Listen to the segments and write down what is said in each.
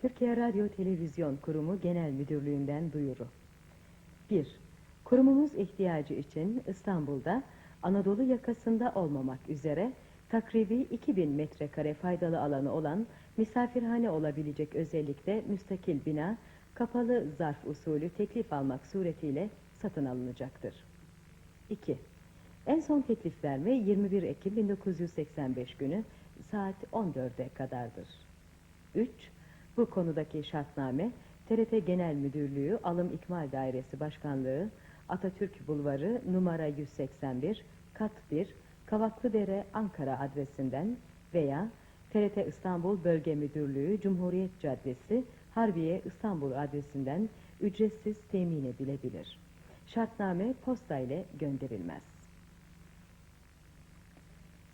Türkiye Radyo Televizyon Kurumu Genel Müdürlüğü'nden duyuru. 1. Kurumumuz ihtiyacı için İstanbul'da Anadolu yakasında olmamak üzere takribi 2000 metrekare faydalı alanı olan misafirhane olabilecek özellikle müstakil bina kapalı zarf usulü teklif almak suretiyle satın alınacaktır. 2. En son teklif verme 21 Ekim 1985 günü saat 14'e kadardır. 3. Bu konudaki şartname TRT Genel Müdürlüğü Alım İkmal Dairesi Başkanlığı Atatürk Bulvarı numara 181 kat 1 Kavaklıdere Ankara adresinden veya TRT İstanbul Bölge Müdürlüğü Cumhuriyet Caddesi Harbiye İstanbul adresinden ücretsiz temin edilebilir. Şartname posta ile gönderilmez.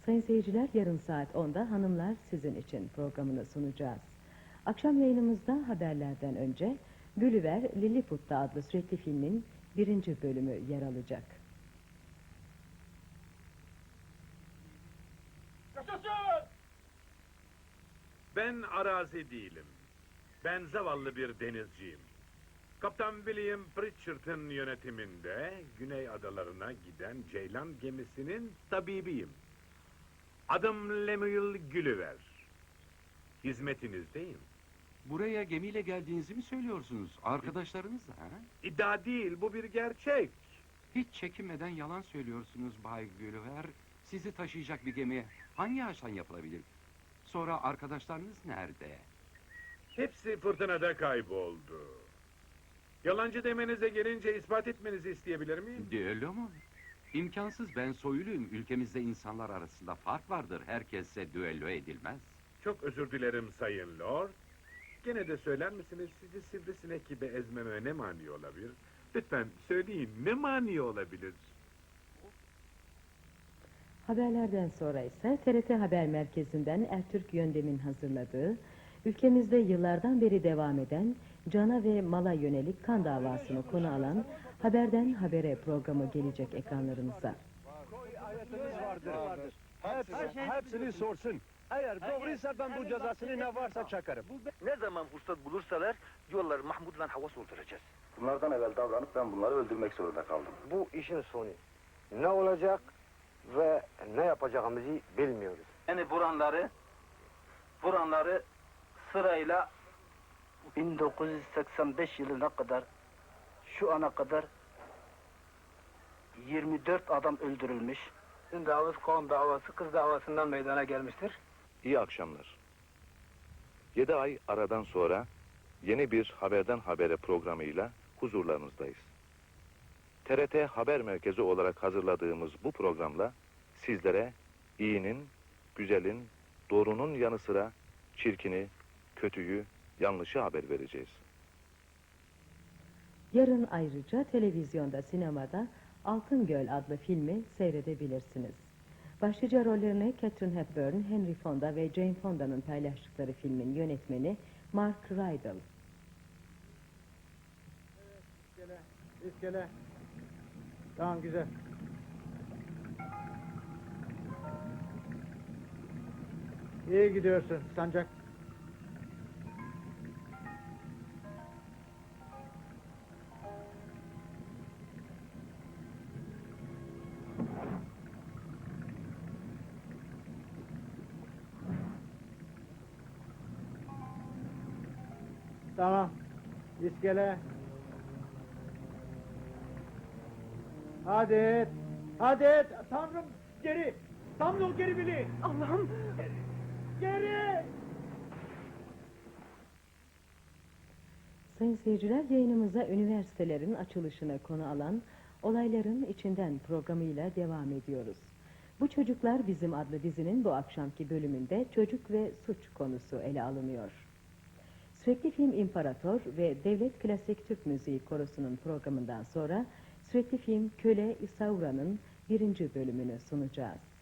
Sayın seyirciler yarın saat 10'da Hanımlar Sizin için programını sunacağız. Akşam yayınımızda haberlerden önce Gülüver Lilliput'ta adlı sürekli filmin birinci bölümü yer alacak. Yaşasın! Ben arazi değilim. Ben zavallı bir denizciyim. Kaptan William Pritchard'ın yönetiminde Güney Adalarına giden Ceylan gemisinin tabibiyim. Adım Lemuel Gülüver. Hizmetinizdeyim. Buraya gemiyle geldiğinizi mi söylüyorsunuz? Arkadaşlarınızla ha? İddia değil, bu bir gerçek. Hiç çekinmeden yalan söylüyorsunuz Bay Gülüver. Sizi taşıyacak bir gemi hangi ağaçtan yapılabilir? Sonra arkadaşlarınız nerede? Hepsi fırtınada kayboldu. Yalancı demenize gelince ispat etmenizi isteyebilir miyim? Düello mu? İmkansız ben soyluyum. Ülkemizde insanlar arasında fark vardır. Herkese düello edilmez. Çok özür dilerim Sayın Lord. Gene de söyler misiniz sizi sivrisinek gibi ezmeme ne mani olabilir? Lütfen söyleyin ne mani olabilir? Haberlerden sonra ise TRT Haber Merkezi'nden Ertürk Yöndem'in hazırladığı, ülkemizde yıllardan beri devam eden cana ve mala yönelik kan davasını konu alan Haberden Habere programı gelecek vardır. Hepsi, hepsini sorsun. Eğer doğruysa ben bu cezasını ne varsa çakarım. Ne zaman fırsat bulursalar diyorlar Mahmud'la Havas öldüreceğiz. Bunlardan evvel davranıp ben bunları öldürmek zorunda kaldım. Bu işin sonu. Ne olacak ve ne yapacağımızı bilmiyoruz. Yani buranları buranları sırayla 1985 yılına kadar şu ana kadar 24 adam öldürülmüş. Davası kan davası kız davasından meydana gelmiştir. İyi akşamlar. 7 ay aradan sonra yeni bir Haberden Habere programıyla huzurlarınızdayız. TRT Haber Merkezi olarak hazırladığımız bu programla sizlere iyinin, güzelin, doğrunun yanı sıra çirkini, kötüyü, yanlışı haber vereceğiz. Yarın ayrıca televizyonda, sinemada Altın Göl adlı filmi seyredebilirsiniz. Başlıca rollerini Catherine Hepburn, Henry Fonda ve Jane Fonda'nın paylaştıkları filmin yönetmeni Mark Rydell. İskele, iskele. Tamam güzel. İyi gidiyorsun sancak. Tamam. İskele. Hadi et. Hadi. Tanrım geri. Tanrım geri bili. Allah'ım! Geri. Sayın seyirciler yayınımıza üniversitelerin açılışını konu alan Olayların İçinden programıyla devam ediyoruz. Bu Çocuklar Bizim adlı dizinin bu akşamki bölümünde çocuk ve suç konusu ele alınıyor. Sürekli Film İmparator ve Devlet Klasik Türk Müziği Korosu'nun programından sonra Sürekli Film Köle İsaura'nın birinci bölümünü sunacağız.